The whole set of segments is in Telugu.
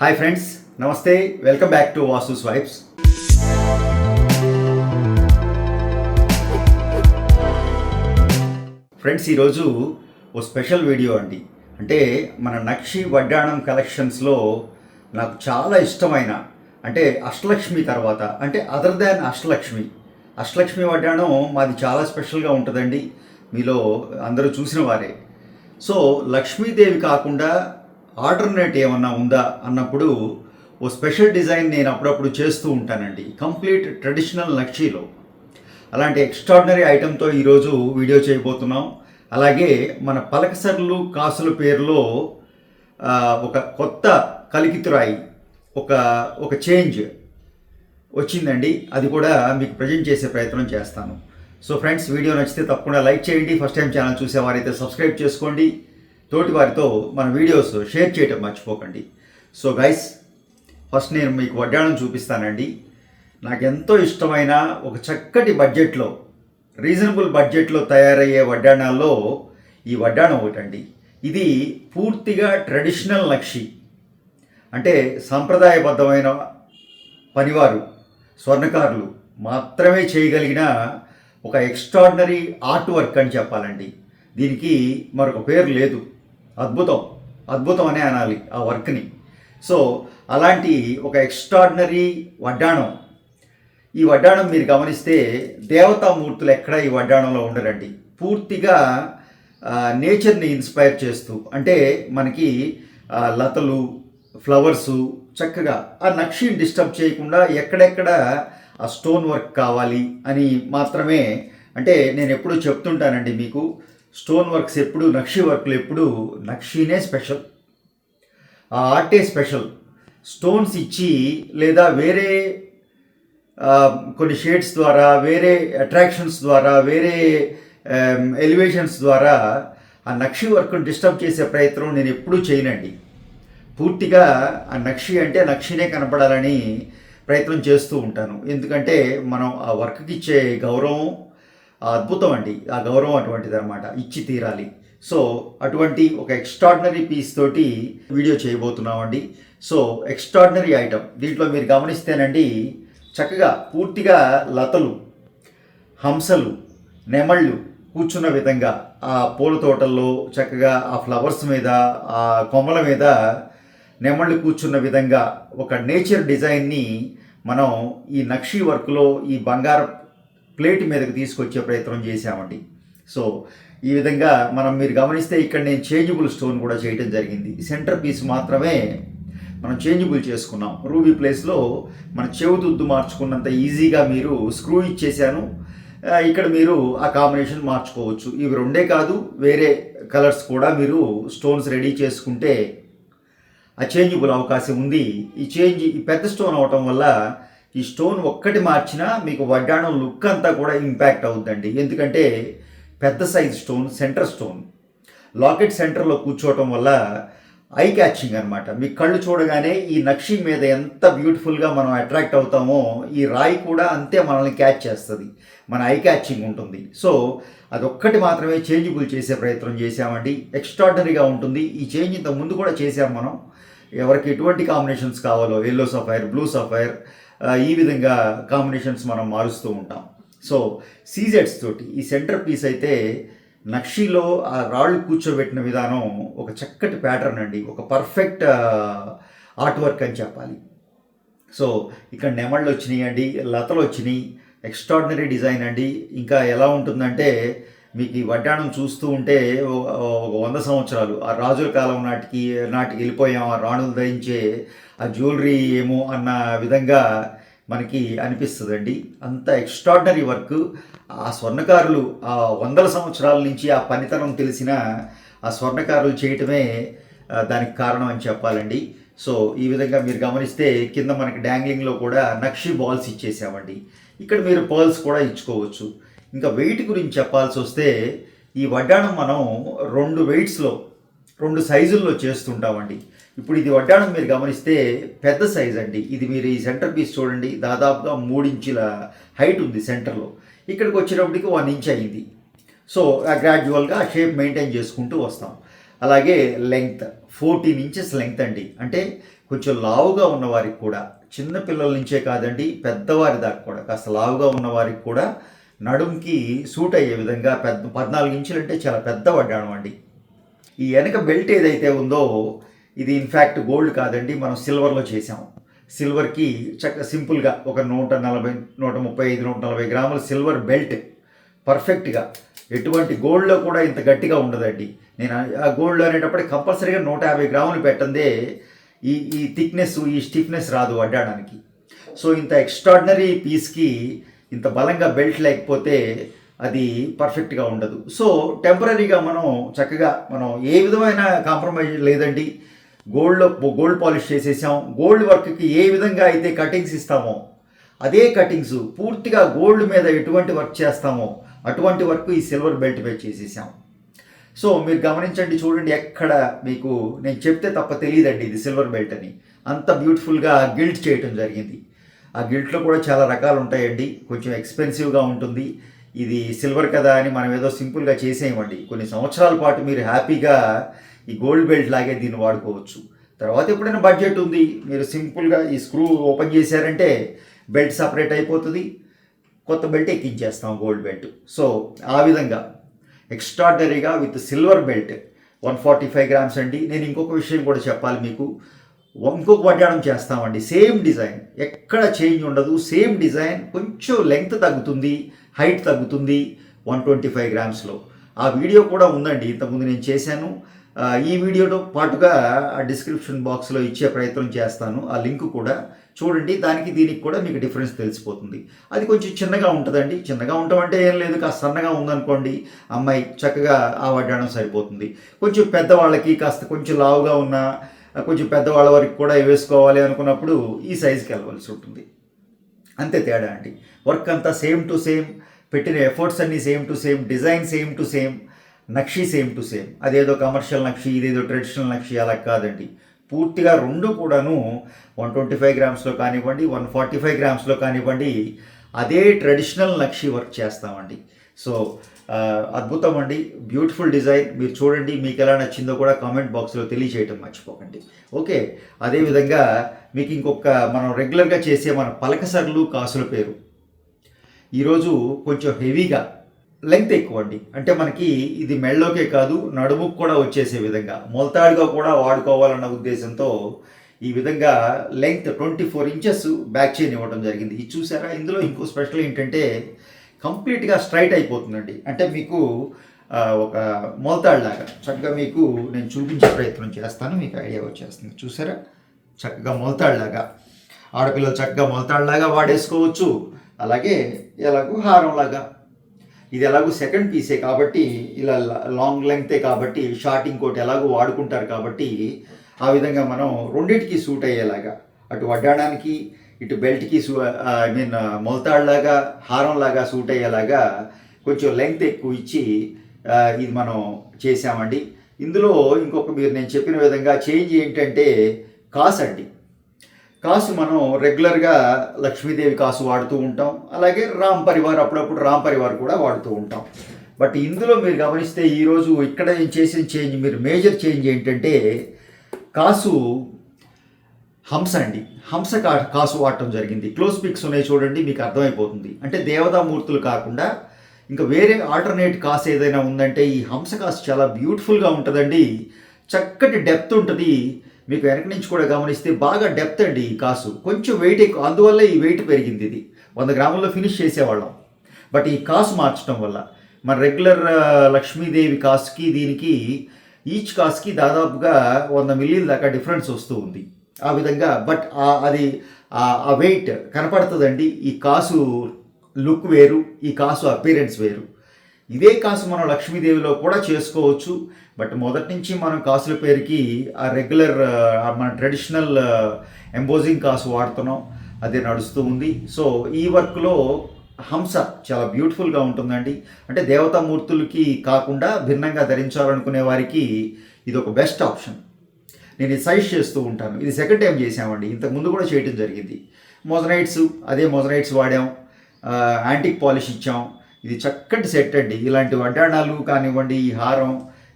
హాయ్ ఫ్రెండ్స్ నమస్తే welcome back to Vasu swipes friends ఈరోజు ఓ స్పెషల్ వీడియో అండి. అంటే మన నక్షి వడ్డాణం కలెక్షన్స్లో నాకు చాలా ఇష్టమైన అంటే అష్టలక్ష్మి తర్వాత అంటే అదర్ దాన్ అష్టలక్ష్మి అష్టలక్ష్మి వడ్డాణం మాది చాలా స్పెషల్గా ఉంటుందండి. మీలో అందరూ చూసిన వారే. సో లక్ష్మీదేవి కాకుండా ఆల్టర్నేట్ ఏమన్నా ఉందా అన్నప్పుడు ఓ స్పెషల్ డిజైన్ నేను అప్పుడప్పుడు చేస్తూ ఉంటానండి. కంప్లీట్ ట్రెడిషనల్ నక్షీలో. అలాంటి ఎక్స్ట్రాడినరీ ఐటెంతో ఈరోజు వీడియో చేయబోతున్నాం. అలాగే మన పలకసర్లు కాసుల పేరులో ఒక కొత్త కలికితురాయి ఒక ఒక చేంజ్ వచ్చిందండి. అది కూడా మీకు ప్రజెంట్ చేసే ప్రయత్నం చేస్తాను. సో ఫ్రెండ్స్ వీడియో నచ్చితే తప్పకుండా లైక్ చేయండి. ఫస్ట్ టైం ఛానల్ చూసేవారైతే సబ్స్క్రైబ్ చేసుకోండి. తోటి వారితో మన వీడియోస్ షేర్ చేయటం మర్చిపోకండి. సో గైస్ ఫస్ట్ నేను మీకు వడ్డాణం చూపిస్తానండి. నాకు ఎంతో ఇష్టమైన ఒక చక్కటి బడ్జెట్లో రీజనబుల్ బడ్జెట్లో తయారయ్యే వడ్డాణాల్లో ఈ వడ్డాణం ఒకటండి. ఇది పూర్తిగా ట్రెడిషనల్ నక్షి అంటే సాంప్రదాయబద్ధమైన పనివారు స్వర్ణకారులు మాత్రమే చేయగలిగిన ఒక ఎక్స్ట్రాడినరీ ఆర్ట్ వర్క్ అని చెప్పాలండి. దీనికి మరొక పేరు లేదు. అద్భుతం. అద్భుతం అనే అనాలి ఆ వర్క్ని. సో అలాంటి ఒక ఎక్స్ట్రాడినరీ వడ్డాణం. ఈ వడ్డాణం మీరు గమనిస్తే దేవతామూర్తులు ఎక్కడ ఈ వడ్డాణంలో ఉండరండి. పూర్తిగా నేచర్ని ఇన్స్పైర్ చేస్తూ అంటే మనకి లతలు ఫ్లవర్సు చక్కగా ఆ నక్షిని డిస్టర్బ్ చేయకుండా ఎక్కడెక్కడ ఆ స్టోన్ వర్క్ కావాలి అని మాత్రమే అంటే నేను ఎప్పుడూ చెప్తుంటానండి మీకు. స్టోన్ వర్క్స్ ఎప్పుడు నక్షి వర్క్లు ఎప్పుడు నక్షినే స్పెషల్. ఆ ఆర్టే స్పెషల్. స్టోన్స్ ఇచ్చి లేదా వేరే కొన్ని షేడ్స్ ద్వారా వేరే అట్రాక్షన్స్ ద్వారా వేరే ఎలివేషన్స్ ద్వారా ఆ నక్షి వర్క్ను డిస్టర్బ్ చేసే ప్రయత్నం నేను ఎప్పుడూ చేయనండి. పూర్తిగా ఆ నక్షి అంటే నక్షినే కనపడాలని ప్రయత్నం చేస్తూ ఉంటాను. ఎందుకంటే మనం ఆ వర్క్కి ఇచ్చే గౌరవం అద్భుతం అండి. ఆ గౌరవం అటువంటిది అనమాట ఇచ్చి తీరాలి. సో అటువంటి ఒక ఎక్స్ట్రాడినరీ పీస్ తోటి వీడియో చేయబోతున్నామండి. సో ఎక్స్ట్రాడినరీ ఐటమ్ దీంట్లో మీరు గమనిస్తేనండి చక్కగా పూర్తిగా లతలు హంసలు నెమళ్ళు కూర్చున్న విధంగా ఆ పూల తోటల్లో చక్కగా ఆ ఫ్లవర్స్ మీద ఆ కొమ్మల మీద నెమళ్ళు కూర్చున్న విధంగా ఒక నేచర్ డిజైన్ని మనం ఈ నక్షి వర్క్లో ఈ బంగారం ప్లేట్ మీదకి తీసుకొచ్చే ప్రయత్నం చేశామండి. సో ఈ విధంగా మనం మీరు గమనిస్తే ఇక్కడ నేను చేంజబుల్ స్టోన్ కూడా చేయడం జరిగింది. సెంటర్ పీస్ మాత్రమే మనం చేంజబుల్ చేసుకున్నాం. రూబీ ప్లేస్లో మన చెవుతుద్దు మార్చుకున్నంత ఈజీగా మీరు స్క్రూ ఇచ్చేసాను ఇక్కడ మీరు ఆ కాంబినేషన్ మార్చుకోవచ్చు. ఇవి రెండే కాదు వేరే కలర్స్ కూడా మీరు స్టోన్స్ రెడీ చేసుకుంటే ఆ చేంజబుల్ అవకాశం ఉంది. ఈ చేంజ్ ఈ పెద్ద స్టోన్ అవటం వల్ల ఈ స్టోన్ ఒక్కటి మార్చినా మీకు వడ్డాణం లుక్ అంతా కూడా ఇంపాక్ట్ అవుద్దండి. ఎందుకంటే పెద్ద size stone centre stone. Locket సెంటర్లో కూర్చోవటం వల్ల ఐ క్యాచింగ్ అనమాట మీ కళ్ళు చూడగానే ఈ నక్షి మీద ఎంత బ్యూటిఫుల్గా మనం అట్రాక్ట్ అవుతామో ఈ రాయి కూడా అంతే మనల్ని క్యాచ్ చేస్తుంది. మన ఐ క్యాచింగ్ ఉంటుంది. సో అదొక్కటి మాత్రమే చేంజబుల్ చేసే ప్రయత్నం చేసామండి ఎక్స్ట్రాడినరీగా ఉంటుంది. ఈ చేంజ్ ఇంత ముందు కూడా చేసాం మనం. ఎవరికి ఎటువంటి కాంబినేషన్స్ కావాలో ఎల్లో సఫైర్ బ్లూ సఫైర్ ఈ విధంగా కాంబినేషన్స్ మనం మారుస్తూ ఉంటాం. సో సీజెట్స్ తోటి ఈ సెంటర్ పీస్ అయితే నక్షిలో ఆ రాళ్ళు కూర్చోబెట్టిన విధానం ఒక చక్కటి ప్యాటర్న్ అండి. ఒక పర్ఫెక్ట్ ఆర్ట్ వర్క్ అని చెప్పాలి. సో ఇక్కడ నెమళ్ళు వచ్చినాయి అండి లతలు వచ్చినాయి ఎక్స్ట్రాడినరీ డిజైన్ అండి. ఇంకా ఎలా ఉంటుందంటే మీకు ఈ వడ్డాణం చూస్తూ ఉంటే ఒక వంద సంవత్సరాలు ఆ రాజుల కాలం నాటికి నాటికి వెళ్ళిపోయాం ఆ రాణులు ధరించే ఆ జ్యువెలరీ ఏమో అన్న విధంగా మనకి అనిపిస్తుందండి. అంత ఎక్స్ట్రాడినరీ వర్క్. ఆ స్వర్ణకారులు ఆ వందల సంవత్సరాల నుంచి ఆ పనితనం తెలిసిన ఆ స్వర్ణకారులు చేయటమే దానికి కారణం అని చెప్పాలండి. సో ఈ విధంగా మీరు గమనిస్తే కింద మనకి డ్యాంగ్లింగ్లో కూడా నక్షి బాల్స్ ఇచ్చేసామండి. ఇక్కడ మీరు పర్ల్స్ కూడా ఇచ్చుకోవచ్చు. ఇంకా వెయిట్ గురించి చెప్పాల్సి వస్తే ఈ వడ్డాణం మనం రెండు వెయిట్స్లో రెండు సైజుల్లో చేస్తుంటామండి. ఇప్పుడు ఇది వడ్డాణం మీరు గమనిస్తే పెద్ద సైజ్ అండి. ఇది మీరు ఈ సెంటర్ పీస్ చూడండి. దాదాపుగా మూడించుల హైట్ ఉంది సెంటర్లో ఇక్కడికి వచ్చేటప్పటికి వన్ ఇంచ్ అయింది. సో గ్రాడ్యువల్గా ఆ షేప్ మెయింటైన్ చేసుకుంటూ వస్తాం. అలాగే లెంగ్త్ ఫోర్టీన్ ఇంచెస్ లెంగ్త్ అండి. అంటే కొంచెం లావుగా ఉన్నవారికి కూడా చిన్న పిల్లల నుంచే కాదండి పెద్దవారి దాకా కూడా కాస్త లావుగా ఉన్నవారికి కూడా నడుంకి సూట్ అయ్యే విధంగా పెద్ద పద్నాలుగు ఇంచులు అంటే చాలా పెద్ద వడ్డాణం అండి. ఈ వెనక బెల్ట్ ఏదైతే ఉందో ఇది ఇన్ఫ్యాక్ట్ గోల్డ్ కాదండి మనం సిల్వర్లో చేసాం సిల్వర్కి చక్క సింపుల్గా ఒక నూట నలభై నూట ముప్పై ఐదు నూట నలభై గ్రాముల సిల్వర్ బెల్ట్ పర్ఫెక్ట్గా. ఎటువంటి గోల్డ్లో కూడా ఇంత గట్టిగా ఉండదండి. నేను ఆ- ఆ గోల్డ్ అనేటప్పటికి కంపల్సరీగా నూట యాభై గ్రాములు పెట్టందే ఈ ఈ థిక్నెస్ ఈ స్టిఫ్నెస్ రాదు వడ్డాడానికి సో ఇంత ఎక్స్ట్రాడినరీ పీస్కి ఇంత బలంగా బెల్ట్ లేకపోతే అది పర్ఫెక్ట్గా ఉండదు. సో టెంపరీగా మనం చక్కగా మనం ఏ విధమైన కాంప్రమైజ్ లేదండి. గోల్డ్లో గోల్డ్ పాలిష్ చేసేసాం. గోల్డ్ వర్క్కి ఏ విధంగా అయితే కటింగ్స్ ఇస్తామో అదే కటింగ్స్ పూర్తిగా గోల్డ్ మీద ఎటువంటి వర్క్ చేస్తామో అటువంటి వర్క్ ఈ సిల్వర్ బెల్ట్ మీద చేసేసాం. సో మీరు గమనించండి చూడండి ఎక్కడ మీకు నేను చెప్తే తప్ప తెలియదండి ఇది సిల్వర్ బెల్ట్ అని. అంత బ్యూటిఫుల్గా గిల్ట్ చేయటం జరిగింది. ఆ గిల్ట్లో కూడా చాలా రకాలు ఉంటాయండి కొంచెం ఎక్స్పెన్సివ్గా ఉంటుంది. ఇది సిల్వర్ కదా అని మనం ఏదో సింపుల్గా చేసేయమండి. కొన్ని సంవత్సరాల పాటు మీరు హ్యాపీగా ఈ గోల్డ్ బెల్ట్ లాగే దీన్ని వాడుకోవచ్చు. తర్వాత ఎప్పుడైనా బడ్జెట్ ఉంది. మీరు సింపుల్గా ఈ స్క్రూ ఓపెన్ చేశారంటే బెల్ట్ సపరేట్ అయిపోతుంది. కొత్త బెల్ట్ ఎక్కించేస్తాం గోల్డ్ బెల్ట్. సో ఆ విధంగా ఎక్స్ట్రాడనరీగా with silver belt one forty five grams అండి. నేను ఇంకొక విషయం కూడా చెప్పాలి మీకు. ఇంకొక వడ్డాణం చేస్తామండి. Same design. ఎక్కడ చేంజ్ ఉండదు. సేమ్ డిజైన్ కొంచెం లెంగ్త్ తగ్గుతుంది హైట్ తగ్గుతుంది వన్ ట్వంటీ ఫైవ్ గ్రామ్స్లో. ఆ వీడియో కూడా ఉందండి. ఇంతకుముందు నేను చేశాను. ఈ వీడియోతో పాటుగా ఆ డిస్క్రిప్షన్ బాక్స్లో ఇచ్చే ప్రయత్నం చేస్తాను. ఆ లింక్ కూడా చూడండి. దానికి దీనికి కూడా మీకు డిఫరెన్స్ తెలిసిపోతుంది. అది కొంచెం చిన్నగా ఉంటుందండి. చిన్నగా ఉండటం అంటే ఏం లేదు. కాస్త సన్నగా ఉందనుకోండి అమ్మాయి చక్కగా ఆ వడ్డాణం సరిపోతుంది. కొంచెం పెద్దవాళ్ళకి కాస్త కొంచెం లావుగా ఉన్న కొంచెం పెద్దవాళ్ళ వరకు కూడా వేసుకోవాలి అనుకున్నప్పుడు ఈ సైజుకి వెళ్ళవలసి ఉంటుంది. అంతే తేడా అండి. వర్క్ అంతా సేమ్ టు సేమ్ పెట్టిన ఎఫర్ట్స్ అన్నీ same to same design same to same nakshi same to same. అదేదో కమర్షియల్ నక్షి ఇదేదో ట్రెడిషనల్ నక్షి అలా కాదండి. పూర్తిగా రెండు కూడాను వన్ ట్వంటీ ఫైవ్ గ్రామ్స్లో కానివ్వండి వన్ ఫార్టీ ఫైవ్ గ్రామ్స్లో కానివ్వండి అదే ట్రెడిషనల్ నక్షి వర్క్ చేస్తామండి. సో అద్భుతం అండి. బ్యూటిఫుల్ డిజైన్ మీరు చూడండి మీకు ఎలా నచ్చిందో కూడా కామెంట్ బాక్స్లో తెలియజేయటం మర్చిపోకండి. ఓకే అదేవిధంగా మీకు ఇంకొక మనం రెగ్యులర్గా చేసే మన పలకసర్లు కాసుల పేరు. ఈరోజు కొంచెం హెవీగా లెంగ్త్ ఎక్కువ అండి. అంటే మనకి ఇది మెళ్ళలోకే కాదు నడుముకు కూడా వచ్చేసే విధంగా మొలతాడుగా కూడా వాడుకోవాలన్న ఉద్దేశంతో ఈ విధంగా length twenty four inches back chain ఇవ్వడం జరిగింది. ఇది చూసారా? ఇందులో ఇంకో స్పెషల్ ఏంటంటే కంప్లీట్గా స్ట్రైట్ అయిపోతుందండి. అంటే మీకు ఒక మొలతాడులాగా చక్కగా మీకు నేను చూపించే ప్రయత్నం చేస్తాను మీకు ఐడియా వచ్చేస్తుంది. చూసారా? చక్కగా మొలతాడులాగా ఆడపిల్లలు చక్కగా మొలతాడులాగా వాడేసుకోవచ్చు. అలాగే ఎలాగో హారంలాగా. ఇది ఎలాగో సెకండ్ పీసే కాబట్టి ఇలా లాంగ్ లెంగ్తే కాబట్టి షార్ట్ ఇంకోటి ఎలాగో వాడుకుంటారు కాబట్టి ఆ విధంగా మనం రెండింటికి సూట్ అయ్యేలాగా అటు వడ్డాడానికి ఇటు బెల్ట్కి సూ ఐ మీన్ మొలతాడులాగా హారంలాగా సూట్ అయ్యేలాగా కొంచెం లెంగ్త్ ఎక్కువ ఇచ్చి ఇది మనం చేసామండి ఇందులో ఇంకొక మీరు నేను చెప్పిన విధంగా చేంజ్ ఏంటంటే కాస్ అండి. కాసు మనం రెగ్యులర్గా లక్ష్మీదేవి కాసు వాడుతూ ఉంటాం. అలాగే రామ్ పరివార్ అప్పుడప్పుడు రామ్ పరివార్ కూడా వాడుతూ ఉంటాం. బట్ ఇందులో మీరు గమనిస్తే ఈరోజు ఇక్కడ నేను చేసిన చేంజ్ మీరు మేజర్ చేంజ్ ఏంటంటే కాసు హంస అండి. హంస కా కాసు వాడటం జరిగింది. క్లోజ్ పిక్స్ ఉన్నాయి చూడండి మీకు అర్థమైపోతుంది. అంటే దేవతామూర్తులు కాకుండా ఇంకా వేరే ఆల్టర్నేట్ కాసు ఏదైనా ఉందంటే ఈ హంస కాసు చాలా బ్యూటిఫుల్గా ఉంటుందండి. చక్కటి డెప్త్ ఉంటుంది. మీకు వెనక నుంచి కూడా గమనిస్తే బాగా డెప్త్ అండి ఈ కాసు. కొంచెం వెయిట్ ఎక్కువ అందువల్ల ఈ వెయిట్ పెరిగింది ఇది. వంద గ్రాముల్లో ఫినిష్ చేసేవాళ్ళం. బట్ ఈ కాసు మార్చడం వల్ల మన రెగ్యులర్ లక్ష్మీదేవి కాసుకి దీనికి ఈచ్ కాసుకి దాదాపుగా వంద మిల్లీల దాకా డిఫరెన్స్ వస్తూ ఉంది. ఆ విధంగా బట్ అది ఆ- వెయిట్ కనపడుతుందండి. ఈ కాసు లుక్ వేరు ఈ కాసు అపీరెన్స్ వేరు. ఇదే కాసు మనం లక్ష్మీదేవిలో కూడా చేసుకోవచ్చు. బట్ మొదటి నుంచి మనం కాసుల పేరుకి ఆ రెగ్యులర్ మన ట్రెడిషనల్ ఎంబోజింగ్ కాసు వాడుతున్నాం. అదే నడుస్తూ ఉంది. సో ఈ వర్క్లో హంస చాలా బ్యూటిఫుల్గా ఉంటుందండి. అంటే దేవతామూర్తులకి కాకుండా భిన్నంగా ధరించాలనుకునే వారికి ఇది ఒక బెస్ట్ ఆప్షన్. నేను ఇది సజెస్ట్ చేస్తూ ఉంటాను. ఇది సెకండ్ టైం చేసామండి ఇంతకు ముందు కూడా చేయడం జరిగింది. మొజనైట్స్ అదే మొజనైట్స్ వాడాం. యాంటిక్ పాలిష్ ఇచ్చాం. ఇది చక్కటి సెట్ అండి. ఇలాంటి వడ్డాణాలు కానివ్వండి ఈ హారం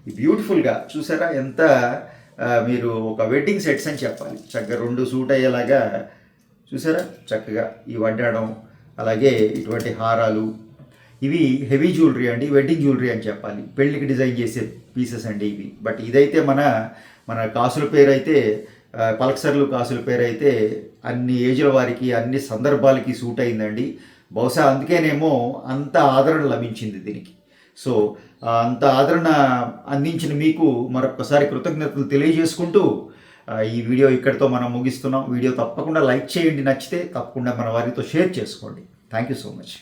బ్యూటిఫుల్గా చూసారా? ఎంత మీరు ఒక వెడ్డింగ్ సెట్స్ అని చెప్పాలి. చక్కగా రెండు సూట్ అయ్యేలాగా చూసారా? చక్కగా ఈ వడ్డాడం అలాగే ఇటువంటి హారాలు ఇవి హెవీ జ్యువెలరీ అండి వెడ్డింగ్ జ్యువెలరీ అని చెప్పాలి. పెళ్ళికి డిజైన్ చేసే పీసెస్ అండి ఇవి. బట్ ఇదైతే మన మన కాసుల పేరు అయితే పలక్సర్లు కాసుల పేరు అయితే అన్ని ఏజ్ల వారికి అన్ని సందర్భాలకి సూట్ అయిందండి. బహుశా అందుకేనేమో అంత ఆదరణ లభించింది దీనికి. సో అంత ఆదరణ అందించిన మీకు మరొకసారి కృతజ్ఞతలు తెలియజేసుకుంటూ ఈ వీడియో ఇక్కడితో మనం ముగిస్తున్నాం. వీడియో తప్పకుండా లైక్ చేయండి నచ్చితే తప్పకుండా మన వారితో షేర్ చేసుకోండి. Thank you so much.